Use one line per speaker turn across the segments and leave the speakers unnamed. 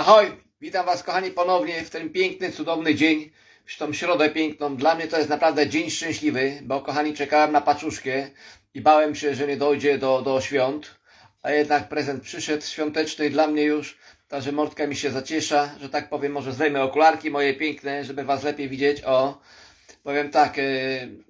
Ahoj, witam Was kochani ponownie w ten piękny, cudowny dzień, w tą środę piękną. Dla mnie to jest naprawdę dzień szczęśliwy, bo kochani czekałem na paczuszkę i bałem się, że nie dojdzie do, do świąt, a jednak prezent przyszedł świąteczny dla mnie już, także mordka mi się zaciesza, że tak powiem, może zdejmę okularki moje piękne, żeby Was lepiej widzieć, o. Powiem tak, e,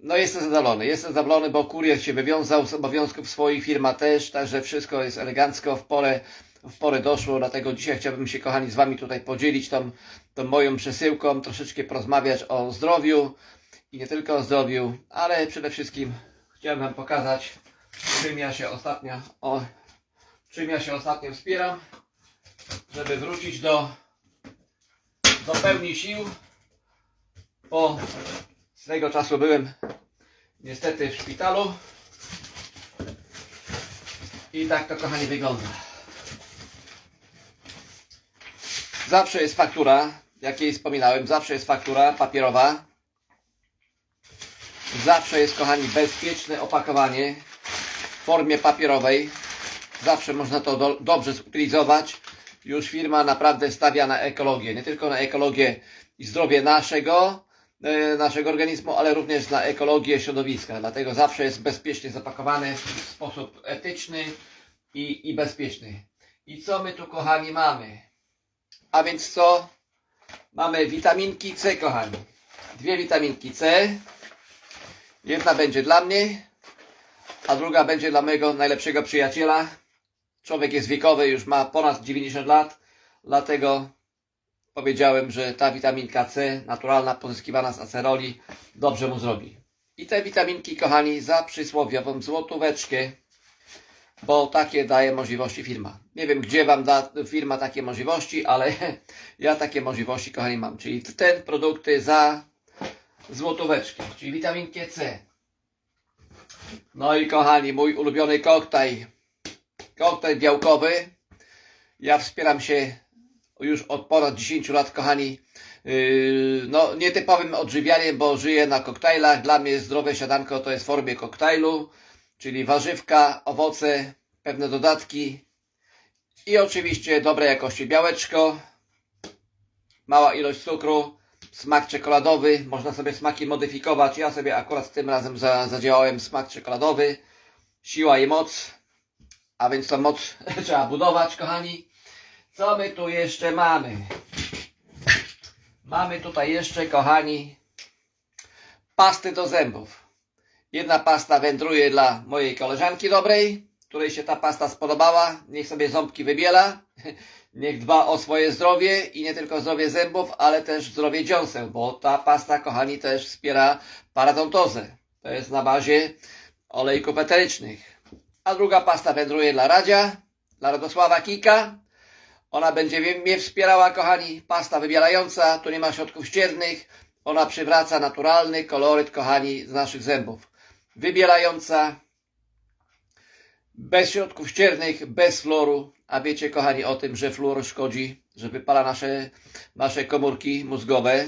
no jestem zadowolony, jestem zadowolony, bo kurier się wywiązał z obowiązków swoich, firma też, także wszystko jest elegancko, w porę, w porę doszło, dlatego dzisiaj chciałbym się kochani z Wami tutaj podzielić tą, tą moją przesyłką, troszeczkę porozmawiać o zdrowiu i nie tylko o zdrowiu, ale przede wszystkim chciałem Wam pokazać, czym ja się ostatnio, o, czym ja się ostatnio wspieram, żeby wrócić do, do pełni sił, po swego czasu byłem niestety w szpitalu i tak to kochani wygląda. Zawsze jest faktura, jak jej wspominałem, zawsze jest faktura papierowa. Zawsze jest kochani bezpieczne opakowanie w formie papierowej. Zawsze można to do, dobrze zutylizować. Już firma naprawdę stawia na ekologię. Nie tylko na ekologię i zdrowie naszego, e, naszego organizmu, ale również na ekologię środowiska. Dlatego zawsze jest bezpiecznie zapakowane w sposób etyczny i, i bezpieczny. I co my tu kochani mamy? A więc co? Mamy witaminki C, kochani. Dwie witaminki C. Jedna będzie dla mnie, a druga będzie dla mojego najlepszego przyjaciela. Człowiek jest wiekowy, już ma ponad 90 lat, dlatego powiedziałem, że ta witaminka C, naturalna, pozyskiwana z aceroli, dobrze mu zrobi. I te witaminki, kochani, za przysłowiową złotóweczkę, bo takie daje możliwości firma. Nie wiem, gdzie Wam da firma takie możliwości, ale ja takie możliwości, kochani, mam. Czyli ten produkty za złotóweczkę, czyli witaminkę C. No i kochani, mój ulubiony koktajl. Koktajl białkowy. Ja wspieram się już od ponad 10 lat, kochani. Yy, no, nietypowym odżywianiem, bo żyję na koktajlach. Dla mnie zdrowe siadanko to jest w formie koktajlu, czyli warzywka, owoce, pewne dodatki i oczywiście dobrej jakości białeczko, mała ilość cukru, smak czekoladowy. Można sobie smaki modyfikować. Ja sobie akurat tym razem za, zadziałałem smak czekoladowy. Siła i moc. A więc tą moc trzeba budować, kochani. Co my tu jeszcze mamy? Mamy tutaj jeszcze, kochani, pasty do zębów. Jedna pasta wędruje dla mojej koleżanki dobrej, której się ta pasta spodobała. Niech sobie ząbki wybiela. Niech dba o swoje zdrowie i nie tylko zdrowie zębów, ale też zdrowie dziąseł, bo ta pasta, kochani, też wspiera paradontozę. To jest na bazie olejków eterycznych. A druga pasta wędruje dla Radzia, dla Radosława Kika. Ona będzie mnie- wspierała, kochani. Pasta wybielająca, tu nie ma środków ściernych. Ona przywraca naturalny koloryt, kochani, z naszych zębów. Wybielająca, bez środków ściernych, bez fluoru. A wiecie, kochani, o tym, że fluor szkodzi, że wypala nasze, nasze komórki mózgowe,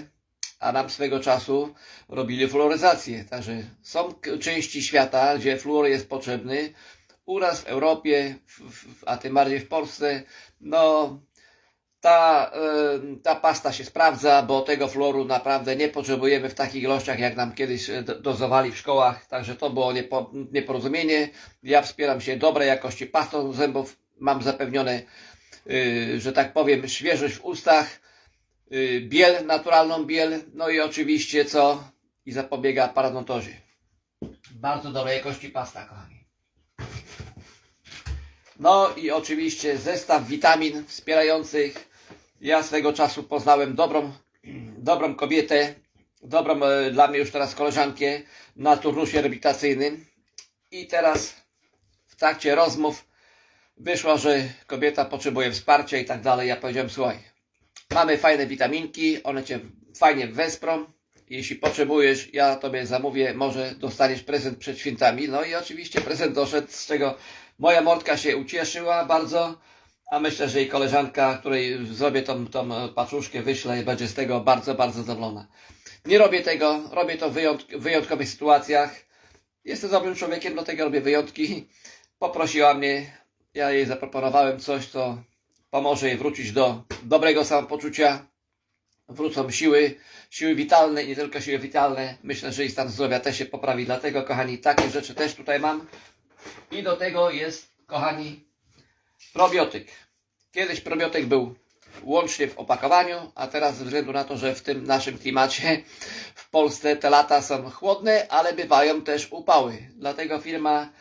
a nam swego czasu robili fluoryzację. Także są części świata, gdzie fluor jest potrzebny. U nas w Europie, w, w, a tym bardziej w Polsce, no ta, ta pasta się sprawdza, bo tego fluoru naprawdę nie potrzebujemy w takich ilościach, jak nam kiedyś e, do- dozowali w szkołach. Także to było niepo, nieporozumienie. Ja wspieram się dobrej jakości pastą zębów. Mam zapewnione, y, że tak powiem, świeżość w ustach, y, biel, naturalną biel, no i oczywiście co? I zapobiega paradontozie. Bardzo dobrej jakości pasta, kochani. No i oczywiście zestaw witamin wspierających. Ja swego czasu poznałem dobrą, dobrą kobietę, dobrą e, dla mnie już teraz koleżankę na turnusie rehabilitacyjnym. I teraz w trakcie rozmów wyszło, że kobieta potrzebuje wsparcia i tak dalej. Ja powiedziałem, słuchaj, mamy fajne witaminki, one cię fajnie wesprą. Jeśli potrzebujesz, ja tobie zamówię, może dostaniesz prezent przed świętami. No i oczywiście prezent doszedł, z czego moja mordka się ucieszyła bardzo, a myślę, że jej koleżanka, której zrobię tą, tą paczuszkę, wyślę, będzie z tego bardzo, bardzo zadowolona. Nie robię tego, robię to w wyjątk- w wyjątkowych sytuacjach. Jestem dobrym człowiekiem, dlatego robię wyjątki. Poprosiła mnie, ja jej zaproponowałem coś, co pomoże jej wrócić do dobrego samopoczucia, wrócą siły, siły witalne i nie tylko siły witalne. Myślę, że i stan zdrowia też się poprawi. Dlatego, kochani, takie rzeczy też tutaj mam. I do tego jest, kochani, probiotyk. Kiedyś probiotyk był łącznie w opakowaniu, a teraz ze względu na to, że w tym naszym klimacie w Polsce te lata są chłodne, ale bywają też upały. Dlatego firma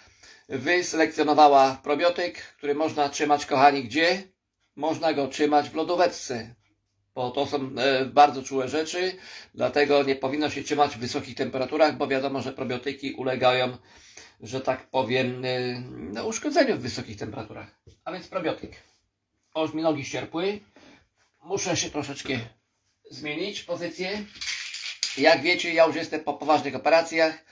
wyselekcjonowała probiotyk, który można trzymać, kochani, gdzie? Można go trzymać w lodóweczce, bo to są e, bardzo czułe rzeczy, dlatego nie powinno się trzymać w wysokich temperaturach, bo wiadomo, że probiotyki ulegają, że tak powiem, e, no, uszkodzeniu w wysokich temperaturach. A więc probiotyk. Oż mi nogi ścierpły. Muszę się troszeczkę zmienić pozycję. Jak wiecie, ja już jestem po poważnych operacjach,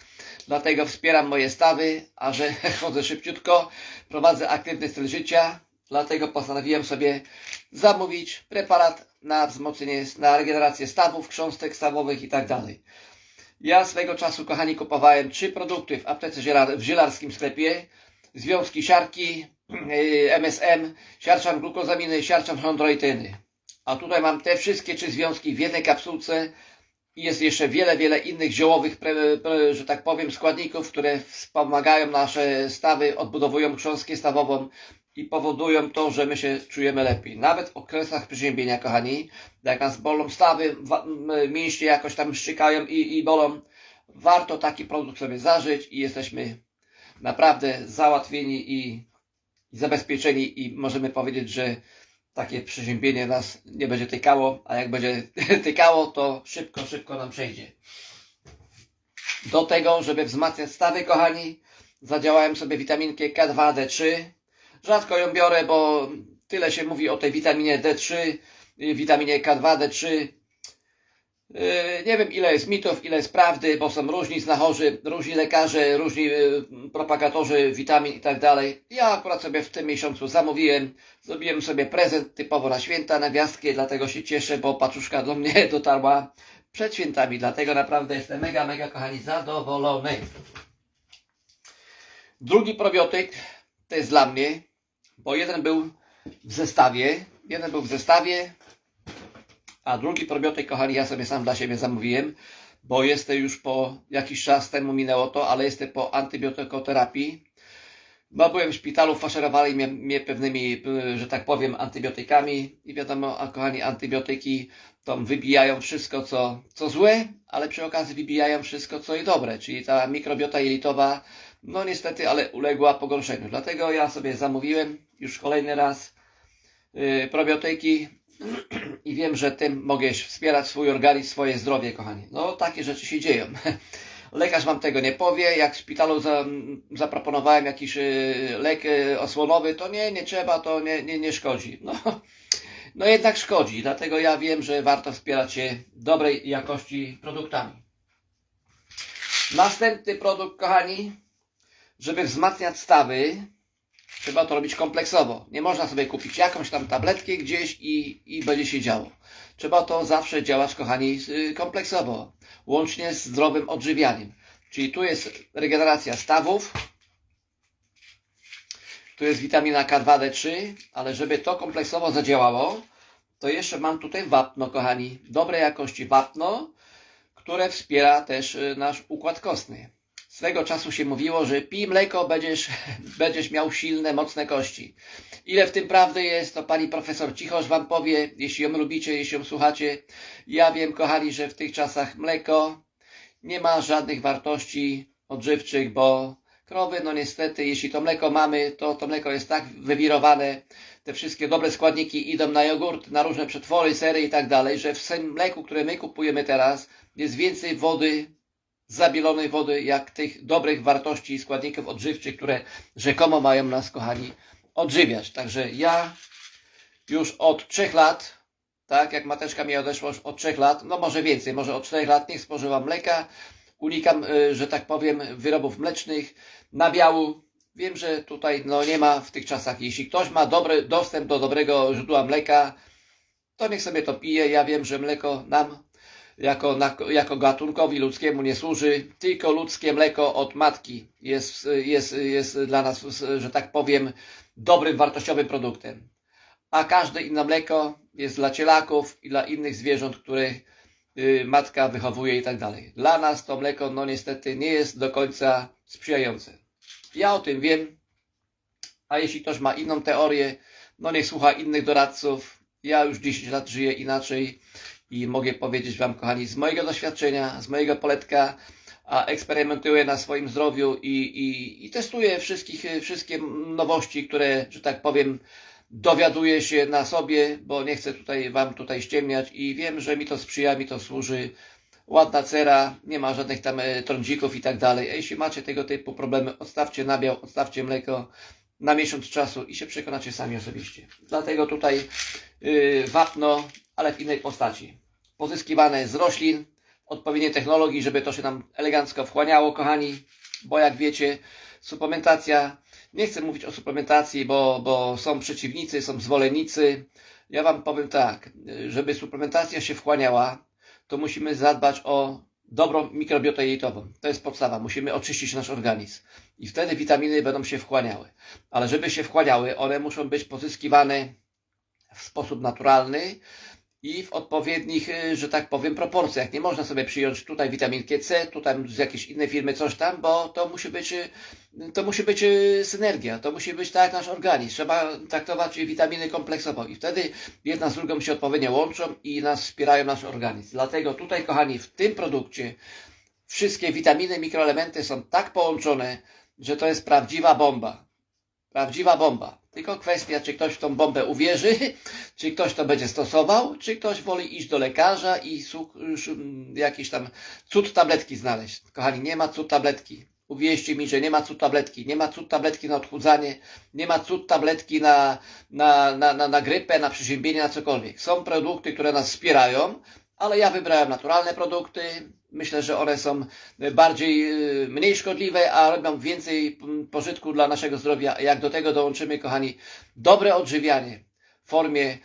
dlatego wspieram moje stawy, a że chodzę szybciutko, prowadzę aktywny styl życia, dlatego postanowiłem sobie zamówić preparat na wzmocnienie, na regenerację stawów, krząstek stawowych i tak. Ja swego czasu, kochani, kupowałem trzy produkty w aptece zielar, w zielarskim sklepie. Związki siarki, yy, MSM, siarczan glukozaminy, siarczan chondroityny. A tutaj mam te wszystkie trzy związki w jednej kapsułce i jest jeszcze wiele, wiele innych ziołowych, że tak powiem, składników, które wspomagają nasze stawy, odbudowują chrząstkę stawową i powodują to, że my się czujemy lepiej. Nawet w okresach przeziębienia, kochani, jak nas bolą stawy, mięśnie jakoś tam szczykają i, i bolą, warto taki produkt sobie zażyć i jesteśmy naprawdę załatwieni i, i zabezpieczeni i możemy powiedzieć, że takie przeziębienie nas nie będzie tykało, a jak będzie tykało, to szybko, szybko nam przejdzie. Do tego, żeby wzmacniać stawy, kochani, zadziałałem sobie witaminkę K2D3. Rzadko ją biorę, bo tyle się mówi o tej witaminie D3, y, witaminie K2D3. Yy, Nie wiem ile jest mitów, ile jest prawdy, bo są różni znachorzy, różni lekarze, różni yy, propagatorzy witamin i tak dalej. Ja akurat sobie w tym miesiącu zamówiłem, zrobiłem sobie prezent typowo na święta, na gwiazdkę, dlatego się cieszę, bo paczuszka do mnie dotarła przed świętami, dlatego naprawdę jestem mega, mega kochani zadowolony. Drugi probiotyk to jest dla mnie, bo jeden był w zestawie, jeden był w zestawie, a drugi probiotyk, kochani, ja sobie sam dla siebie zamówiłem, bo jestem już po jakiś czas temu minęło to, ale jestem po antybiotykoterapii. Bo byłem w szpitalu, faszerowali mnie, mnie pewnymi, że tak powiem, antybiotykami i wiadomo, a kochani, antybiotyki to wybijają wszystko, co, co złe, ale przy okazji wybijają wszystko, co i dobre, czyli ta mikrobiota jelitowa, no niestety, ale uległa pogorszeniu. Dlatego ja sobie zamówiłem już kolejny raz yy, probiotyki, i wiem, że tym mogę wspierać swój organizm, swoje zdrowie, kochani. No, takie rzeczy się dzieją. Lekarz wam tego nie powie. Jak w szpitalu za, zaproponowałem jakiś y, lek y, osłonowy, to nie, nie trzeba, to nie, nie, nie szkodzi. No, no jednak szkodzi, dlatego ja wiem, że warto wspierać się dobrej jakości produktami. Następny produkt, kochani, żeby wzmacniać stawy, Trzeba to robić kompleksowo. Nie można sobie kupić jakąś tam tabletkę gdzieś i, i będzie się działo. Trzeba to zawsze działać, kochani, y, kompleksowo, łącznie z zdrowym odżywianiem. Czyli tu jest regeneracja stawów, tu jest witamina K2D3, ale żeby to kompleksowo zadziałało, to jeszcze mam tutaj wapno, kochani, dobrej jakości wapno, które wspiera też y, nasz układ kostny. Swego czasu się mówiło, że pij mleko, będziesz, będziesz miał silne, mocne kości. Ile w tym prawdy jest, to pani profesor Cichosz wam powie, jeśli ją lubicie, jeśli ją słuchacie. Ja wiem, kochani, że w tych czasach mleko nie ma żadnych wartości odżywczych, bo krowy, no niestety, jeśli to mleko mamy, to to mleko jest tak wywirowane, te wszystkie dobre składniki idą na jogurt, na różne przetwory, sery i tak dalej, że w tym mleku, które my kupujemy teraz, jest więcej wody, zabielonej wody, jak tych dobrych wartości i składników odżywczych, które rzekomo mają nas, kochani, odżywiać. Także ja już od trzech lat, tak, jak mateczka mi odeszła od trzech lat, no może więcej, może od czterech lat nie spożywam mleka, unikam, y, że tak powiem, wyrobów mlecznych, nabiału. Wiem, że tutaj no, nie ma w tych czasach, jeśli ktoś ma dobry dostęp do dobrego źródła mleka, to niech sobie to pije. Ja wiem, że mleko nam jako, jako gatunkowi ludzkiemu nie służy, tylko ludzkie mleko od matki jest, jest, jest dla nas, że tak powiem, dobrym, wartościowym produktem. a każde inne mleko jest dla cielaków i dla innych zwierząt, które y, matka wychowuje i tak dalej. Dla nas to mleko, no niestety, nie jest do końca sprzyjające. Ja o tym wiem, a jeśli ktoś ma inną teorię, no niech słucha innych doradców. Ja już 10 lat żyję inaczej i mogę powiedzieć Wam, kochani, z mojego doświadczenia, z mojego poletka, a eksperymentuję na swoim zdrowiu i, i, i testuję wszystkich, wszystkie nowości, które, że tak powiem, dowiaduję się na sobie, bo nie chcę tutaj Wam tutaj ściemniać i wiem, że mi to sprzyja, mi to służy. Ładna cera, nie ma żadnych tam e, trądzików i tak dalej. A jeśli macie tego typu problemy, odstawcie nabiał, odstawcie mleko na miesiąc czasu i się przekonacie sami osobiście. Dlatego tutaj yy, wapno, ale w innej postaci. Pozyskiwane z roślin, odpowiedniej technologii, żeby to się nam elegancko wchłaniało, kochani, bo jak wiecie, suplementacja, nie chcę mówić o suplementacji, bo, bo są przeciwnicy, są zwolennicy. Ja Wam powiem tak, żeby suplementacja się wchłaniała, to musimy zadbać o dobrą mikrobiotę jelitową. To jest podstawa. Musimy oczyścić nasz organizm. I wtedy witaminy będą się wchłaniały. Ale żeby się wchłaniały, one muszą być pozyskiwane w sposób naturalny i w odpowiednich, y, że tak powiem, proporcjach. Nie można sobie przyjąć tutaj witaminkę C, tutaj z jakiejś innej firmy coś tam, bo to musi być, y, to musi być y, synergia, to musi być tak jak nasz organizm. Trzeba traktować witaminy kompleksowo i wtedy jedna z drugą się odpowiednio łączą i nas wspierają nasz organizm. Dlatego tutaj, kochani, w tym produkcie wszystkie witaminy, mikroelementy są tak połączone, że to jest prawdziwa bomba. Prawdziwa bomba. Tylko kwestia, czy ktoś w tą bombę uwierzy, czy ktoś to będzie stosował, czy ktoś woli iść do lekarza i jakiś tam cud tabletki znaleźć. Kochani, nie ma cud tabletki. Uwierzcie mi, że nie ma cud tabletki. Nie ma cud tabletki na odchudzanie, nie ma cud tabletki na, na, na, na, na grypę, na przeziębienie, na cokolwiek. Są produkty, które nas wspierają, ale ja wybrałem naturalne produkty. Myślę, że one są bardziej, y, mniej szkodliwe, a robią więcej pożytku dla naszego zdrowia. Jak do tego dołączymy, kochani, dobre odżywianie w formie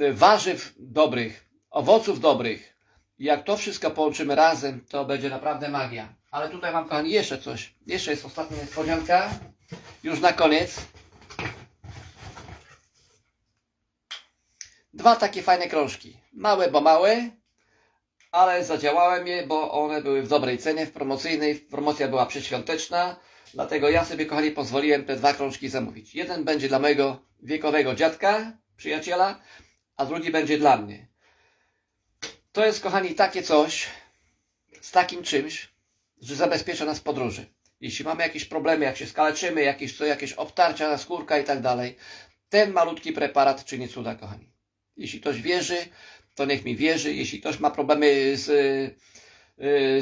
y, warzyw dobrych, owoców dobrych. Jak to wszystko połączymy razem, to będzie naprawdę magia. Ale tutaj mam, kochani, jeszcze coś. Jeszcze jest ostatnia niespodzianka. Już na koniec. Dwa takie fajne krążki. Małe, bo małe, ale zadziałałem je, bo one były w dobrej cenie, w promocyjnej. Promocja była przedświąteczna, dlatego ja sobie, kochani, pozwoliłem te dwa krążki zamówić. Jeden będzie dla mojego wiekowego dziadka, przyjaciela, a drugi będzie dla mnie. To jest, kochani, takie coś, z takim czymś, że zabezpiecza nas podróży. Jeśli mamy jakieś problemy, jak się skaleczymy, jakieś, co, jakieś obtarcia na skórka i tak dalej, ten malutki preparat czyni cuda, kochani. Jeśli ktoś wierzy, to niech mi wierzy. Jeśli ktoś ma problemy z, y,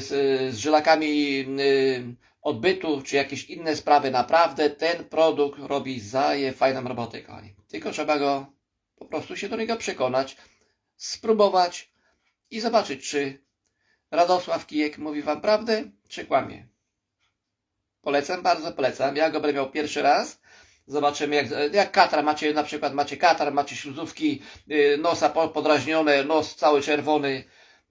z, z żylakami y, odbytu, czy jakieś inne sprawy, naprawdę ten produkt robi zaje fajną robotę, kochani. Tylko trzeba go po prostu się do niego przekonać, spróbować i zobaczyć, czy Radosław Kijek mówi Wam prawdę, czy kłamie. Polecam, bardzo polecam. Ja go będę miał pierwszy raz Zobaczymy, jak, jak katar macie, na przykład macie katar, macie śluzówki, y, nosa podrażnione, nos cały czerwony.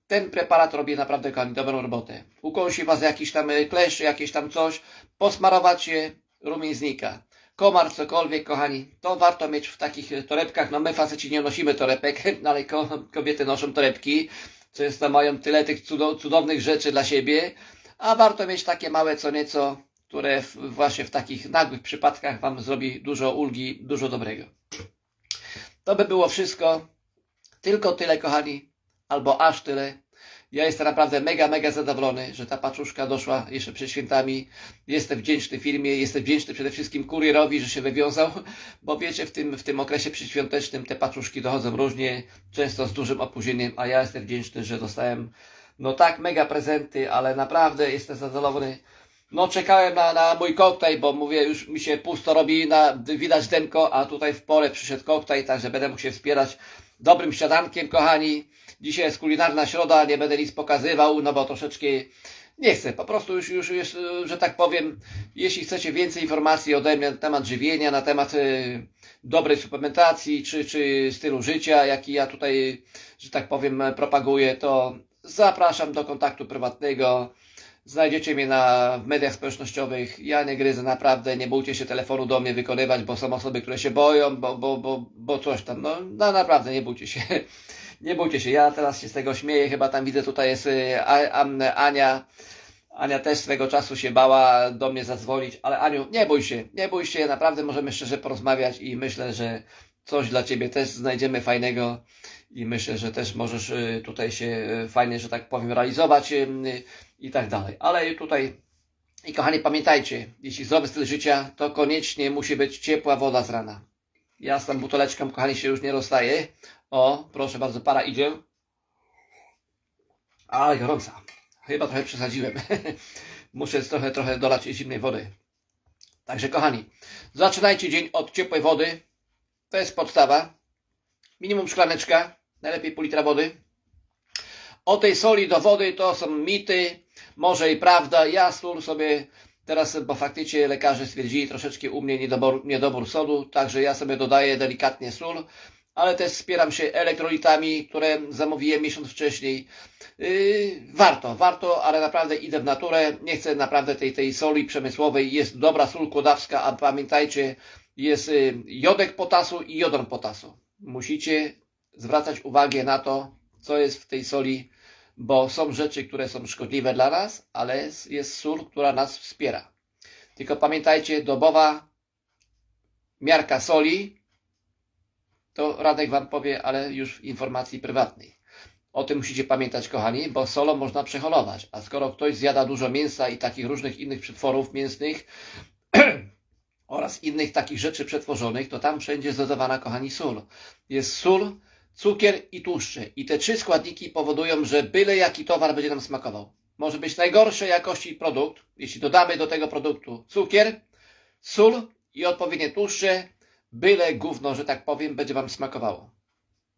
Ten preparat robi naprawdę kochani, dobrą robotę. Ukąsi was jakiś tam y, klesz, jakieś tam coś, posmarować je, rumień znika. Komar, cokolwiek, kochani, to warto mieć w takich y, torebkach. No my faceci nie nosimy torebek, ale kobiety noszą torebki. Często mają tyle tych cudownych rzeczy dla siebie, a warto mieć takie małe co nieco które właśnie w takich nagłych przypadkach Wam zrobi dużo ulgi, dużo dobrego. To by było wszystko. Tylko tyle, kochani, albo aż tyle. Ja jestem naprawdę mega, mega zadowolony, że ta paczuszka doszła jeszcze przed świętami. Jestem wdzięczny firmie, jestem wdzięczny przede wszystkim kurierowi, że się wywiązał, bo wiecie, w tym, w tym okresie przedświątecznym te paczuszki dochodzą różnie, często z dużym opóźnieniem, a ja jestem wdzięczny, że dostałem no tak mega prezenty, ale naprawdę jestem zadowolony no czekałem na, na mój koktajl, bo mówię, już mi się pusto robi, na, widać denko, a tutaj w pole przyszedł koktajl, także będę mógł się wspierać dobrym śniadankiem, kochani. Dzisiaj jest kulinarna środa, nie będę nic pokazywał, no bo troszeczkę nie chcę. Po prostu już, już jest, że tak powiem, jeśli chcecie więcej informacji ode mnie na temat żywienia, na temat y, dobrej suplementacji, czy, czy stylu życia, jaki ja tutaj, że tak powiem, propaguję, to zapraszam do kontaktu prywatnego Znajdziecie mnie na, w mediach społecznościowych. Ja nie gryzę naprawdę, nie bójcie się telefonu do mnie wykonywać, bo są osoby, które się boją, bo, bo, bo, bo coś tam. No, no naprawdę, nie bójcie się. Nie bójcie się. Ja teraz się z tego śmieję. Chyba tam widzę, tutaj jest y, Ania. Ania też swego czasu się bała do mnie zadzwonić, ale Aniu, nie bój się, nie bój się, naprawdę możemy szczerze porozmawiać i myślę, że coś dla Ciebie też znajdziemy fajnego i myślę, że też możesz y, tutaj się y, fajnie, że tak powiem, realizować y, i tak dalej. Ale tutaj i kochani, pamiętajcie, jeśli zdrowy styl życia, to koniecznie musi być ciepła woda z rana. Ja z tą buteleczką, kochani, się już nie rozstaję. O, proszę bardzo, para idzie. Ale gorąca. Chyba trochę przesadziłem. Muszę trochę, trochę dolać zimnej wody. Także kochani, zaczynajcie dzień od ciepłej wody. To jest podstawa. Minimum szklaneczka, najlepiej pół litra wody. O tej soli do wody to są mity, może i prawda. Ja sól sobie teraz, bo faktycznie lekarze stwierdzili troszeczkę u mnie niedobór, niedobór solu, także ja sobie dodaję delikatnie sól, ale też wspieram się elektrolitami, które zamówiłem miesiąc wcześniej. Yy, warto, warto, ale naprawdę idę w naturę. Nie chcę naprawdę tej, tej soli przemysłowej. Jest dobra sól kłodawska, a pamiętajcie, jest yy, jodek potasu i jodon potasu. Musicie zwracać uwagę na to, co jest w tej soli, bo są rzeczy, które są szkodliwe dla nas, ale jest, sól, która nas wspiera. Tylko pamiętajcie, dobowa miarka soli, to Radek Wam powie, ale już w informacji prywatnej. O tym musicie pamiętać, kochani, bo solą można przeholować. A skoro ktoś zjada dużo mięsa i takich różnych innych przetworów mięsnych oraz innych takich rzeczy przetworzonych, to tam wszędzie jest dodawana, kochani, sól. Jest sól, cukier i tłuszcze. I te trzy składniki powodują, że byle jaki towar będzie nam smakował. Może być najgorszej jakości produkt, jeśli dodamy do tego produktu cukier, sól i odpowiednie tłuszcze, byle gówno, że tak powiem, będzie Wam smakowało.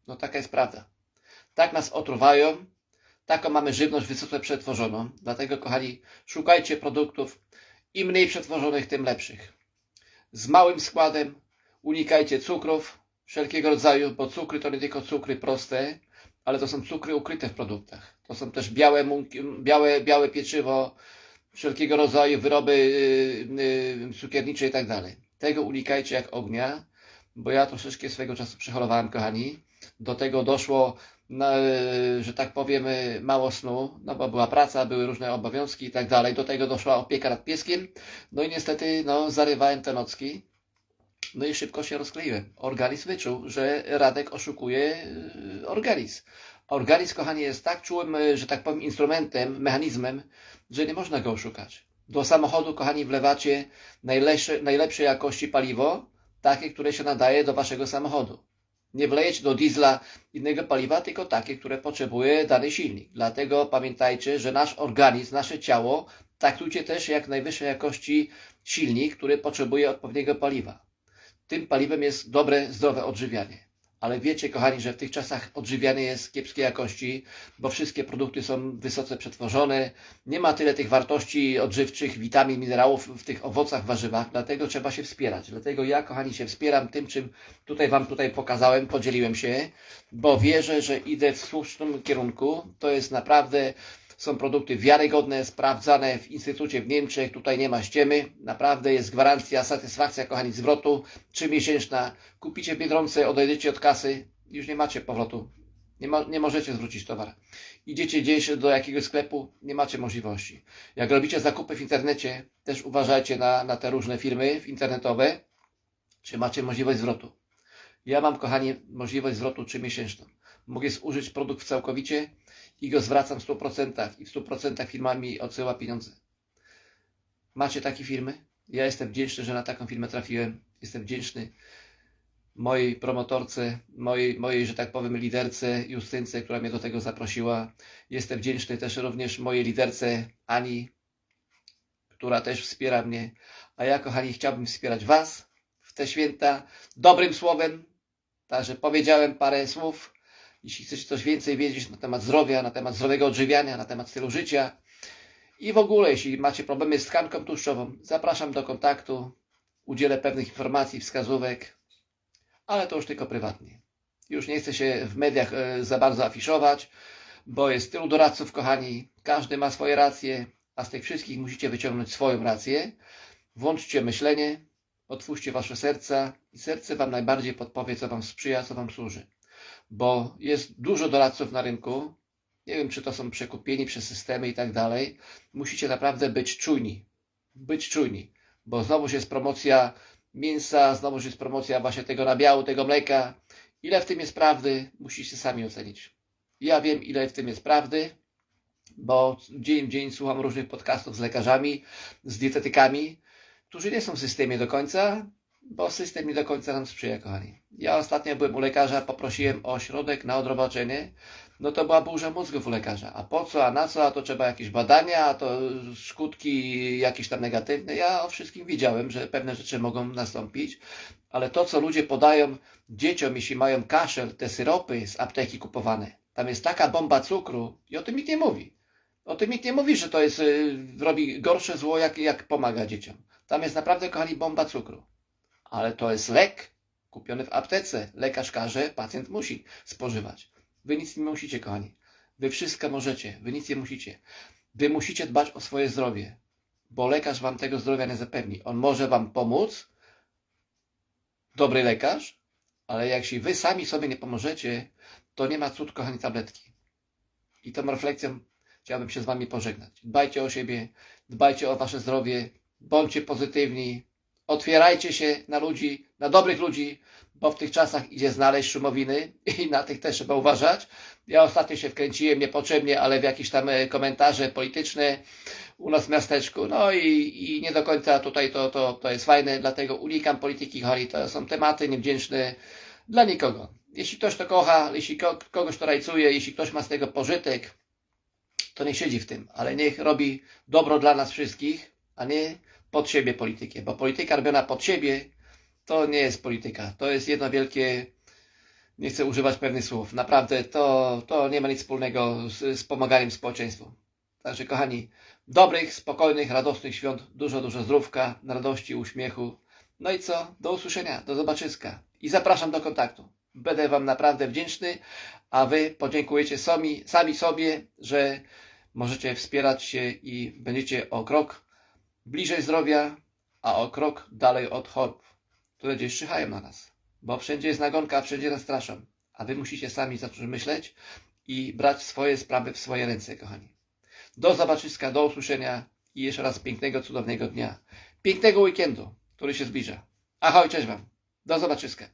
No taka jest prawda. Tak nas otruwają, taką mamy żywność wysoce przetworzoną. Dlatego, kochani, szukajcie produktów im mniej przetworzonych, tym lepszych. Z małym składem, unikajcie cukrów wszelkiego rodzaju, bo cukry to nie tylko cukry proste, ale to są cukry ukryte w produktach. To są też białe, białe, białe pieczywo, wszelkiego rodzaju wyroby yy, cukiernicze i tak dalej. Tego unikajcie jak ognia, bo ja troszeczkę swego czasu przechorowałem, kochani. Do tego doszło, na, yy, że tak powiem, yy, mało snu, no bo była praca, były różne obowiązki i tak dalej. Do tego doszła opieka nad pieskiem. No i niestety, no, zarywałem te nocki. No i szybko się rozkleiłem. Organizm wyczuł, że Radek oszukuje organizm. A Organizm, kochani, jest tak czułym, yy, że tak powiem, instrumentem, mechanizmem, że nie można go oszukać. Do samochodu, kochani, wlewacie najlepsze, najlepszej jakości paliwo, takie, które się nadaje do waszego samochodu. Nie wlejecie do diesla innego paliwa, tylko takie, które potrzebuje dany silnik. Dlatego pamiętajcie, że nasz organizm, nasze ciało traktujcie też jak najwyższej jakości silnik, który potrzebuje odpowiedniego paliwa. Tym paliwem jest dobre, zdrowe odżywianie. Ale wiecie, kochani, że w tych czasach odżywianie jest kiepskiej jakości, bo wszystkie produkty są wysoce przetworzone. Nie ma tyle tych wartości odżywczych, witamin, minerałów w tych owocach, warzywach, dlatego trzeba się wspierać. Dlatego ja, kochani, się wspieram tym, czym tutaj Wam tutaj pokazałem, podzieliłem się, bo wierzę, że idę w słusznym kierunku. To jest naprawdę są produkty wiarygodne, sprawdzane w instytucie w Niemczech. Tutaj nie ma ściemy. Naprawdę jest gwarancja, satysfakcja, kochani, zwrotu trzymiesięczna. Kupicie Biedronce, odejdziecie od kasy, już nie macie powrotu. Nie, ma, nie możecie zwrócić towar. Idziecie gdzieś do jakiegoś sklepu, nie macie możliwości. Jak robicie zakupy w internecie, też uważajcie na, na te różne firmy internetowe, czy macie możliwość zwrotu. Ja mam, kochani, możliwość zwrotu trzymiesięczną. Mogę zużyć produkt całkowicie i go zwracam w 100% i w 100% firma mi odsyła pieniądze. Macie takie firmy? Ja jestem wdzięczny, że na taką firmę trafiłem. Jestem wdzięczny mojej promotorce, mojej, mojej, że tak powiem, liderce Justynce, która mnie do tego zaprosiła. Jestem wdzięczny też również mojej liderce Ani, która też wspiera mnie. A ja, kochani, chciałbym wspierać Was w te święta dobrym słowem. Także powiedziałem parę słów. Jeśli chcecie coś więcej wiedzieć na temat zdrowia, na temat zdrowego odżywiania, na temat stylu życia i w ogóle, jeśli macie problemy z tkanką tłuszczową, zapraszam do kontaktu. Udzielę pewnych informacji, wskazówek, ale to już tylko prywatnie. Już nie chcę się w mediach e, za bardzo afiszować, bo jest tylu doradców, kochani. Każdy ma swoje racje, a z tych wszystkich musicie wyciągnąć swoją rację. Włączcie myślenie, otwórzcie wasze serca i serce wam najbardziej podpowie, co wam sprzyja, co wam służy. Bo jest dużo doradców na rynku. Nie wiem, czy to są przekupieni przez systemy i tak dalej. Musicie naprawdę być czujni. Być czujni, bo znowuż jest promocja mięsa, znowuż jest promocja właśnie tego nabiału, tego mleka. Ile w tym jest prawdy, musicie sami ocenić. Ja wiem, ile w tym jest prawdy, bo dzień w dzień słucham różnych podcastów z lekarzami, z dietetykami, którzy nie są w systemie do końca, bo system nie do końca nam sprzyja, kochani. Ja ostatnio byłem u lekarza, poprosiłem o środek na odrobaczenie, no to była burza mózgów u lekarza. A po co, a na co, a to trzeba jakieś badania, a to skutki jakieś tam negatywne. Ja o wszystkim wiedziałem, że pewne rzeczy mogą nastąpić, ale to, co ludzie podają dzieciom, jeśli mają kaszel, te syropy z apteki kupowane, tam jest taka bomba cukru i o tym nikt nie mówi. O tym nikt nie mówi, że to jest, y, robi gorsze zło, jak, jak pomaga dzieciom. Tam jest naprawdę, kochani, bomba cukru. Ale to jest lek kupiony w aptece. Lekarz każe, pacjent musi spożywać. Wy nic nie musicie, kochani. Wy wszystko możecie. Wy nic nie musicie. Wy musicie dbać o swoje zdrowie, bo lekarz wam tego zdrowia nie zapewni. On może wam pomóc, dobry lekarz, ale jeśli wy sami sobie nie pomożecie, to nie ma cud, kochani, tabletki. I tą refleksją chciałbym się z wami pożegnać. Dbajcie o siebie, dbajcie o wasze zdrowie, bądźcie pozytywni, otwierajcie się na ludzi, na dobrych ludzi, bo w tych czasach idzie znaleźć szumowiny i na tych też trzeba uważać. Ja ostatnio się wkręciłem niepotrzebnie, ale w jakieś tam e, komentarze polityczne u nas w miasteczku, no i, i nie do końca tutaj to, to, to jest fajne, dlatego unikam polityki, choli, to są tematy niewdzięczne dla nikogo. Jeśli ktoś to kocha, jeśli ko- kogoś to rajcuje, jeśli ktoś ma z tego pożytek, to nie siedzi w tym, ale niech robi dobro dla nas wszystkich, a nie pod siebie politykę, bo polityka robiona pod siebie to nie jest polityka, to jest jedno wielkie, nie chcę używać pewnych słów, naprawdę to, to nie ma nic wspólnego z, z pomaganiem społeczeństwu. Także kochani, dobrych, spokojnych, radosnych świąt, dużo, dużo zdrówka, radości, uśmiechu. No i co? Do usłyszenia, do zobaczyska i zapraszam do kontaktu. Będę Wam naprawdę wdzięczny, a Wy podziękujecie sami, sami sobie, że możecie wspierać się i będziecie o krok bliżej zdrowia, a o krok dalej od chorób, które gdzieś czyhają na nas. Bo wszędzie jest nagonka, wszędzie nas straszą. A wy musicie sami zacząć myśleć i brać swoje sprawy w swoje ręce, kochani. Do zobaczyska, do usłyszenia i jeszcze raz pięknego, cudownego dnia. Pięknego weekendu, który się zbliża. Ahoj, cześć Wam. Do zobaczyska.